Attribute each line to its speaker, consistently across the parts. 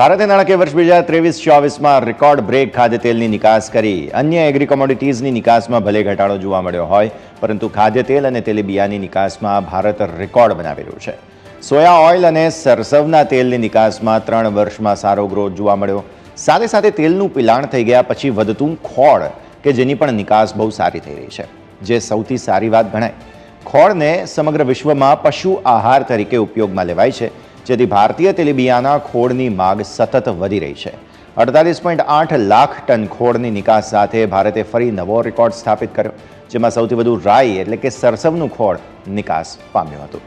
Speaker 1: ભારતે નાણાકીય વર્ષ બે હજાર ત્રેવીસ ચોવીસમાં રેકોર્ડ બ્રેક ખાદ્ય તેલની નિકાસ કરી. અન્ય એગ્રી કોમોડિટીઝની નિકાસમાં ભલે ઘટાડો જોવા મળ્યો હોય, પરંતુ ખાદ્ય તેલ અને તેલીબિયાની નિકાસમાં ભારત રેકોર્ડ બનાવી રહ્યું છે. સોયા ઓઇલ અને સરસવના તેલની નિકાસમાં ત્રણ વર્ષમાં સારો ગ્રોથ જોવા મળ્યો. સાથે સાથે તેલનું પિલાણ થઈ ગયા પછી વધતું ખોળ, કે જેની પણ નિકાસ બહુ સારી થઈ રહી છે, જે સૌથી સારી વાત ગણાય. ખોળને સમગ્ર વિશ્વમાં પશુ આહાર તરીકે ઉપયોગમાં લેવાય છે. જેથી ભારતીય તેલીબિયાના ખોળની માગ સતત વધી રહી છે. અડતાલીસ પોઈન્ટ આઠ લાખ ટન ખોળની નિકાસ સાથે ભારતે ફરી નવો રેકોર્ડ સ્થાપિત કર્યો, જેમાં સૌથી વધુ રાઈ એટલે કે સરસવનું ખોળ નિકાસ પામ્યું હતું.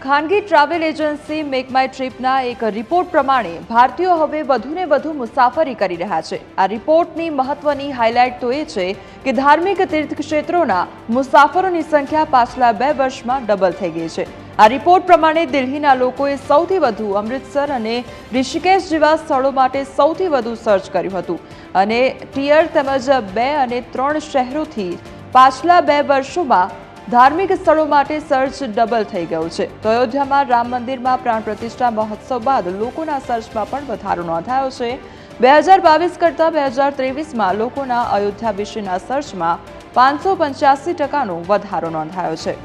Speaker 2: ખાનગી ટ્રાવેલ એજન્સી મેક માય ટ્રીપના એક રિપોર્ટ પ્રમાણે ભારતીયો હવે વધુને વધુ મુસાફરી કરી રહ્યા છે. આ રિપોર્ટની મહત્વની હાઇલાઇટ તો એ છે કે ધાર્મિક તીર્થક્ષેત્રોના મુસાફરોની સંખ્યા પાછલા બે વર્ષમાં ડબલ થઈ ગઈ છે. આ રિપોર્ટ પ્રમાણે દિલ્હીના લોકોએ સૌથી વધુ અમૃતસર અને ઋષિકેશ જેવા સ્થળો માટે સૌથી વધુ સર્ચ કર્યું હતું. અને ટિયર તેમજ બે અને ત્રણ શહેરોથી પાછલા બે વર્ષોમાં ધાર્મિક સ્થળો માટે સર્ચ ડબલ થઈ ગયું છે. તો અયોધ્યામાં રામ મંદિરમાં પ્રાણ પ્રતિષ્ઠા મહોત્સવ બાદ લોકોના સર્ચમાં પણ વધારો નોંધાયો છે. બે હજાર બાવીસ કરતાં બે હજાર ત્રેવીસમાં લોકોના અયોધ્યા વિશેના સર્ચમાં પાંચસો પંચ્યાસી ટકાનો વધારો નોંધાયો છે.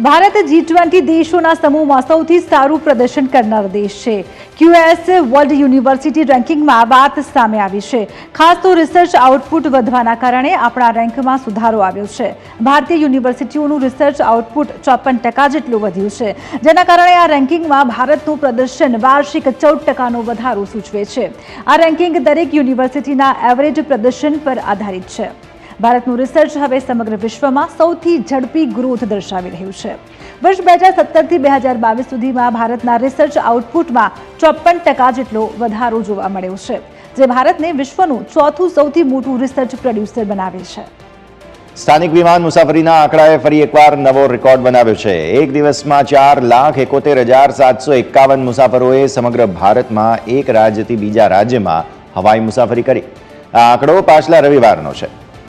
Speaker 3: ભારત જી ટ્વેન્ટી દેશોના સમૂહમાં સૌથી સારું પ્રદર્શન કરનાર દેશ છે. ક્યુએસ વર્લ્ડ યુનિવર્સિટી રેન્કિંગમાં વાત સામે આવી છે. ખાસ તો રિસર્ચ આઉટપુટ વધવાના કારણે આપણા રેન્કમાં સુધારો આવ્યો છે. ભારતીય યુનિવર્સિટીઓનું રિસર્ચ આઉટપુટ ચોપન ટકા જેટલું વધ્યું છે. જેના કારણે આ રેન્કિંગમાં ભારતનું પ્રદર્શન વાર્ષિક ચૌદ ટકાનો વધારો સૂચવે છે. આ રેન્કિંગ દરેક યુનિવર્સિટીના એવરેજ પ્રદર્શન પર આધારિત છે. ભારતનું રિસર્ચ હવે સમગ્ર વિશ્વમાં સૌથી ઝડપી ગ્રોથ દર્શાવી રહ્યું છે. વર્ષ બે હજાર સત્તરથી બે હજાર બાવીસ સુધીમાં ભારતના રિસર્ચ આઉટપુટમાં ચોપન ટકા જેટલો વધારો જોવા મળ્યો છે, જે ભારતને વિશ્વનું ચોથું સૌથી મોટું રિસર્ચ પ્રોડ્યુસર બનાવે છે.
Speaker 1: સ્થાનિક વિમાન મુસાફરીના આંકડાએ ફરી એકવાર નવો રેકોર્ડ બનાવ્યો છે. એક દિવસમાં ચાર લાખ એકોતેર હજાર સાતસો એકાવન મુસાફરોએ સમગ્ર ભારતમાં એક રાજ્યથી બીજા રાજ્યમાં હવાઈ મુસાફરી કરી. આ આંકડો પાછલા રવિવારનો છે.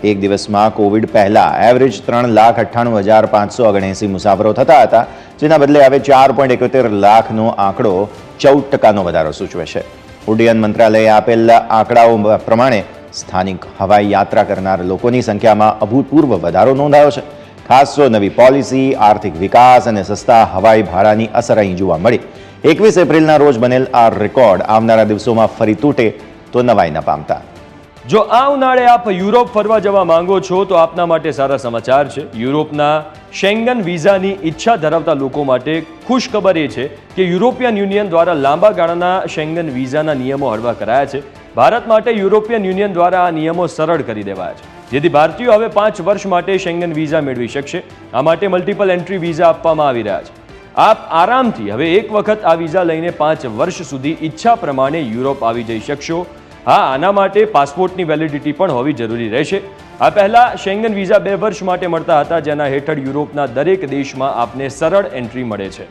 Speaker 1: એક દિવસમાં કોવિડ પહેલા. એવરેજ ત્રણ લાખ અઠ્ઠાણું હજાર પાંચસો ઓગણએંસી મુસાફરો થતા હતા, જેના બદલે હવે ચાર પોઈન્ટ એકોતેર લાખનો આંકડો ચૌદ ટકાનો વધારો સૂચવે છે. ઉડ્ડયન મંત્રાલયે આપેલા આંકડાઓ પ્રમાણે સ્થાનિક હવાઈ યાત્રા કરનાર લોકોની સંખ્યામાં અભૂતપૂર્વ વધારો નોંધાયો છે. ખાસ તો નવી પોલિસી, આર્થિક વિકાસ અને સસ્તા હવાઈ ભાડાની અસર અહીં જોવા મળી. એકવીસ એપ્રિલના રોજ બનેલ આ રેકોર્ડ આવનારા દિવસોમાં ફરી તૂટે તો નવાઈ ન પામતા.
Speaker 4: જો આ ઉનાળે આપ યુરોપ ફરવા જવા માંગો છો, તો આપના માટે સારા સમાચાર છે. યુરોપના શેંગન વિઝાની ઈચ્છા ધરાવતા લોકો માટે ખુશ ખબર એ છે કે યુરોપિયન યુનિયન દ્વારા લાંબા ગાળાના શેંગન વિઝાના નિયમો હળવા કરાયા છે. ભારત માટે યુરોપિયન યુનિયન દ્વારા આ નિયમો સરળ કરી દેવાયા છે. જેથી ભારતીયો હવે પાંચ વર્ષ માટે શેંગન વિઝા મેળવી શકશે. આ માટે મલ્ટિપલ એન્ટ્રી વિઝા આપવામાં આવી રહ્યા છે. આપ આરામથી હવે એક વખત આ વિઝા લઈને પાંચ વર્ષ સુધી ઈચ્છા પ્રમાણે યુરોપ આવી જઈ શકશો. હા, આના માટે પાસપોર્ટની વેલિડિટી પણ હોવી જરૂરી રહેશે. આ પહેલા શેંગન વિઝા બે વર્ષ માટે મળતા હતા, જેના હેઠળ યુરોપના દરેક દેશમાં આપને સરળ એન્ટ્રી મળે છે.